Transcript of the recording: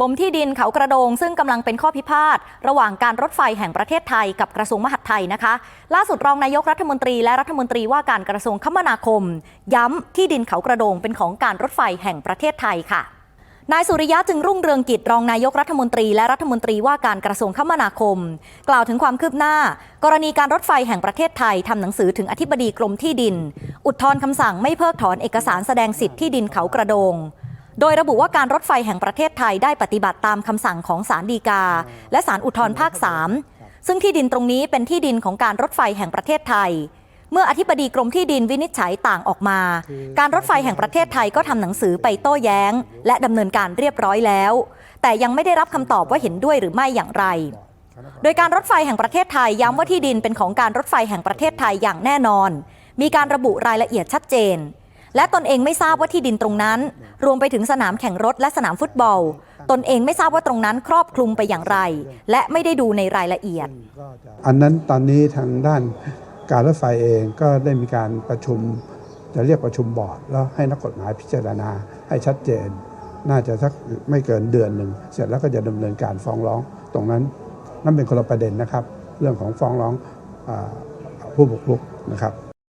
ปมที่ดินเขากระโดงซึ่งกำลังเป็นข้อพิพาทระหว่างการรถไฟแห่งประเทศไทยกับกระทรวงมหาดไทยนะคะ ล่าสุดรองนายกรัฐมนตรีและรัฐมนตรีว่าการกระทรวงคมนาคม ย้ำที่ดินเขากระโดงเป็นของการรถไฟแห่งประเทศไทยค่ะนายสุริยะจึงรุ่งเรืองกิจรองนายกรัฐมนตรีและรัฐมนตรีว่าการกระทรวงคมนาคม กล่าวถึงความคืบหน้า กรณีการรถไฟแห่งประเทศไทยทำหนังสือถึงอธิบดีกรมที่ดิน อุทธรณ์คำสั่งไม่เพิกถอนเอกสารแสดงสิทธิ์ที่ดินเขากระโดง โดยระบุว่าการรถไฟแห่งประเทศไทยได้ปฏิบัติตามคำสั่งของศาลฎีกา และศาลอุทธรณ์ภาค 3 ซึ่งที่ดินตรงนี้เป็นที่ดินของการรถไฟแห่งประเทศไทย เมื่ออธิบดีกรมที่ดินวินิจฉัยต่างออกมา การรถไฟแห่งประเทศไทยก็ทำหนังสือไปโต้แย้ง และดำเนินการเรียบร้อยแล้ว แต่ยังไม่ได้รับคำตอบว่าเห็นด้วยหรือไม่อย่างไรโดยการรถไฟแห่งประเทศไทยย้ำว่าที่ดินเป็นของการรถไฟแห่งประเทศไทยอย่างแน่นอน มีการระบุรายละเอียดชัดเจน และตนเองไม่ทราบว่าที่ดินตรงนั้น รวมไปถึงสนามแข่งรถและสนามฟุตบอล ตนเองไม่ทราบว่าตรงนั้นครอบคลุมไปอย่างไร และไม่ได้ดูในรายละเอียด อันนั้นตอนนี้ทางด้านการรถไฟเองก็ได้มีการประชุมจะเรียกประชุมบอร์ดแล้วให้นักกฎหมายพิจารณาให้ชัดเจน น่าจะสักไม่เกินเดือนหนึ่งเสร็จแล้วก็จะดำเนินการฟ้องร้อง ตรงนั้นนั่นเป็นคนละประเด็นนะครับ เรื่องของฟ้องร้องอผู้บุกรุกนะครับ